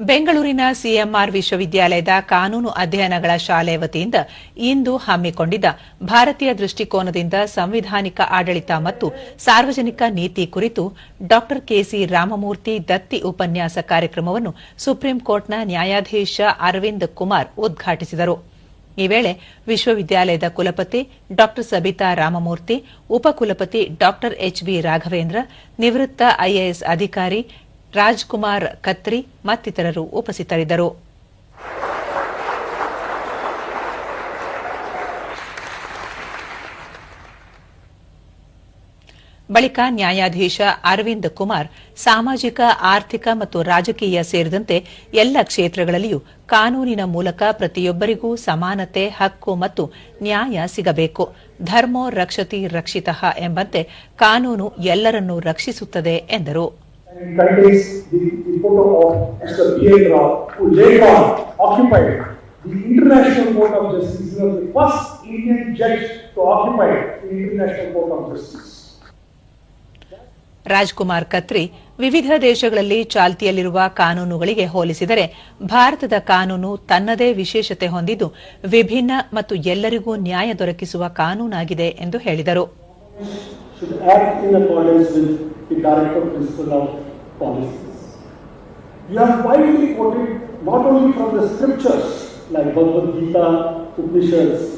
ಬೆಂಗಳೂರಿನ ಸಿಎಂಆರ್ ವಿಶ್ವವಿದ್ಯಾಲಯದ ಕಾನೂನು ಅಧ್ಯಯನಗಳ ಶಾಲೆ ವತಿಯಿಂದ ಇಂದು ಹಮ್ಮಿಕೊಂಡಿದ್ದ ಭಾರತೀಯ ದೃಷ್ಟಿಕೋನದಿಂದ ಸಂವಿಧಾನಿಕ ಆಡಳಿತ ಮತ್ತು ಸಾರ್ವಜನಿಕ ನೀತಿ ಕುರಿತು ಡಾ ಕೆಸಿ ರಾಮಮೂರ್ತಿ ದತ್ತಿ ಉಪನ್ಯಾಸ ಕಾರ್ಯಕ್ರಮವನ್ನು ಸುಪ್ರೀಂ ಕೋರ್ಟ್ನ ನ್ಯಾಯಾಧೀಶ ಅರವಿಂದ್ ಕುಮಾರ್ ಉದ್ಘಾಟಿಸಿದರು. ಈ ವೇಳೆ ವಿಶ್ವವಿದ್ಯಾಲಯದ ಕುಲಪತಿ ಡಾ ಸಬಿತಾ ರಾಮಮೂರ್ತಿ, ಉಪಕುಲಪತಿ ಡಾ ಎಚ್ಬಿ ರಾಘವೇಂದ್ರ, ನಿವೃತ್ತ ಐಎಎಸ್ ಅಧಿಕಾರಿ ರಾಜ್ಕುಮಾರ್, ಕತ್ರಿ, ಮತ್ತಿತರರು ಉಪಸ್ಥಿತರಿದ್ದರು. ಬಳಿಕ ನ್ಯಾಯಾಧೀಶ ಅರವಿಂದ್ ಕುಮಾರ್ ಸಾಮಾಜಿಕ, ಆರ್ಥಿಕ ಮತ್ತು ರಾಜಕೀಯ ಸೇರಿದಂತೆ ಎಲ್ಲ ಕ್ಷೇತ್ರಗಳಲ್ಲಿಯೂ ಕಾನೂನಿನ ಮೂಲಕ ಪ್ರತಿಯೊಬ್ಬರಿಗೂ ಸಮಾನತೆ, ಹಕ್ಕು ಮತ್ತು ನ್ಯಾಯ ಸಿಗಬೇಕು. ಧರ್ಮೋ ರಕ್ಷತಿ ರಕ್ಷಿತಃ ಎಂಬಂತೆ ಕಾನೂನು ಎಲ್ಲರನ್ನೂ ರಕ್ಷಿಸುತ್ತದೆ ಎಂದರು. And contains the, the photo of Mr. B.L. Rao, who later on occupied the International Court of Justice. He was the first Indian judge to occupy the International Court of Justice. Rajkumar ಕತ್ರಿ ವಿವಿಧ ದೇಶಗಳಲ್ಲಿ ಚಾಲ್ತಿಯಲ್ಲಿರುವ ಕಾನೂನುಗಳಿಗೆ ಹೋಲಿಸಿದರೆ ಭಾರತದ ಕಾನೂನು ತನ್ನದೇ ವಿಶೇಷತೆ ಹೊಂದಿದ್ದು ವಿಭಿನ್ನ ಮತ್ತು ಎಲ್ಲರಿಗೂ ನ್ಯಾಯ ದೊರಕಿಸುವ ಕಾನೂನಾಗಿದೆ ಎಂದು ಹೇಳಿದರು policies. You are widely quoted not only from the scriptures like Bhagavad Gita, Upanishads,